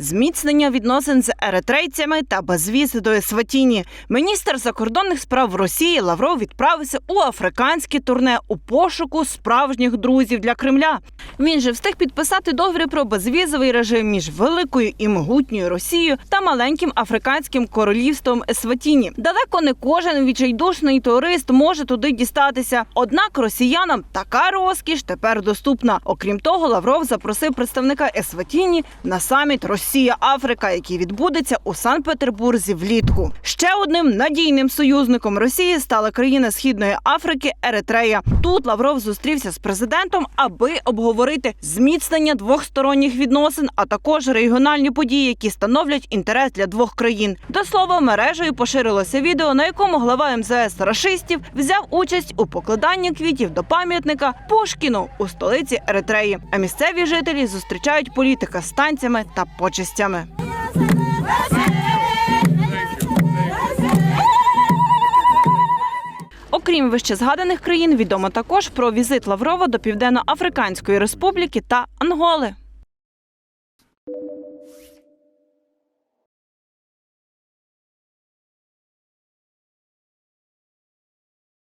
зміцнення відносин з еритрейцями та безвіз до Есватіні. Міністр закордонних справ Росії Лавров відправився у африканське турне у пошуку справжніх друзів для Кремля. Він же встиг підписати договір про безвізовий режим між великою і могутньою Росією та маленьким африканським королівством Есватіні. Далеко не кожен відчайдушний турист може туди дістатися. Однак росіянам така розкіш тепер доступна. Окрім того, Лавров запросив представника Есватіні на саміт Росія-Африка, який відбудеться у Санкт-Петербурзі влітку. Ще одним надійним союзником Росії стала країна Східної Африки Еритрея. Тут Лавров зустрівся з президентом, аби обговорити зміцнення двохсторонніх відносин, а також регіональні події, які становлять інтерес для двох країн. До слова, мережею поширилося відео, на якому глава МЗС рашистів взяв участь у покладанні квітів до пам'ятника Пушкіну у столиці Еритреї. А місцеві жителі зустрічають політика з танцями та почестями частями. Окрім вищезгаданих країн, відомо також про візит Лаврова до Південно-Африканської Республіки та Анголи.